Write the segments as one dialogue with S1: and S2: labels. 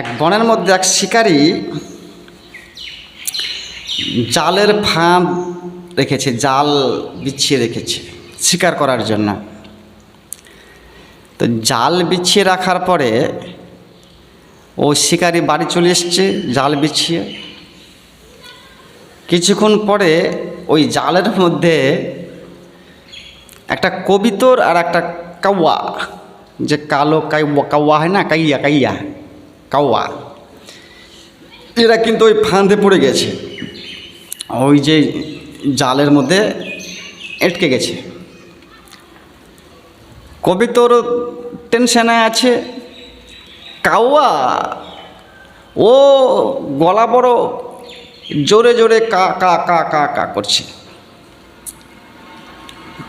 S1: এক বনের মধ্যে এক শিকারী জালের ফাঁদ রেখেছে, জাল বিছিয়ে রেখেছে শিকার করার জন্য। তো জাল বিছিয়ে রাখার পরে ও শিকারি বাড়ি চলে এসছে, জাল বিছিয়ে। কিছুক্ষণ পরে ওই জালের মধ্যে একটা কবিতর আর একটা কাওয়া, যে কালো কাইয়া কাওয়া হয় না, কাইয়া কাইয়া। কাওয়া। এরা কিন্তু ওই ফাঁদে পড়ে গেছে। ওই যে জালের মধ্যে আটকে গেছে। কবি তোর টেনশনে আছে? কাওয়া? ও গলা বড় জোরে জোরে কা কা কা কা কা করছে।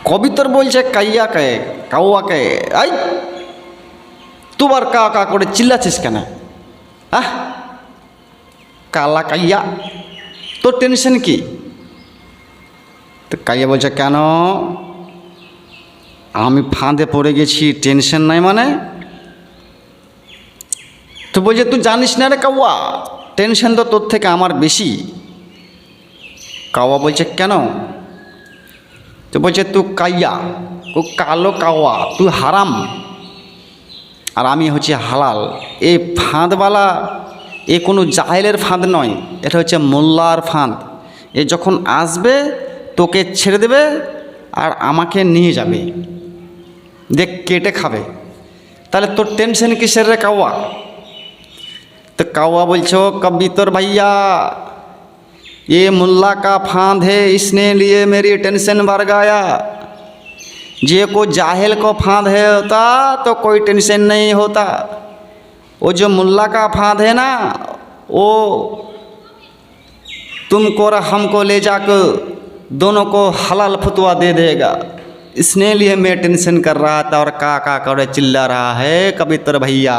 S1: কবিতর বলছে, কাইয়া কে কাউয়া কে? আই তুবার কা কা করে চিল্লাছিস কেন? কালা কাইয়া তোর টেনশন কি? তো কাইয়া বলছে, কেন? আমি ফাঁদে পড়ে গেছি টেনশন নাই মানে? তো বলছে, তুই জানিস না রে কাউয়া টেনশন তো তোর থেকে আমার বেশি। কাওয়া বলছে, কেন? তো বলছে তুই কাইয়া ও কালো কাওয়া তুই হারাম। আর আমি হচ্ছে হালাল। এই ফাঁদওয়ালা এ কোনো জাহেলের ফাঁদ নয় এটা হচ্ছে মোল্লার ফাঁদ এ যখন আসবে তোকে ছেড়ে দেবে আর আমাকে নিয়ে যাবে দেখ কেটে খাবে তাহলে তোর টেনশন কিসের রে কাওয়া तो कौवा बोलछो कबीतर भैया ये मुल्ला का फांद है इसने लिए मेरी टेंशन बढ़ गया जे को जाहिल को फांद है होता तो कोई टेंशन नहीं होता वो जो मुल्ला का फाँद है ना, वो तुमको और हमको ले जाकर दोनों को हलाल फतवा दे देगा। इसने लिए मैं टेंशन कर रहा था और का का करे चिल्ला रहा है, कबीतर भैया।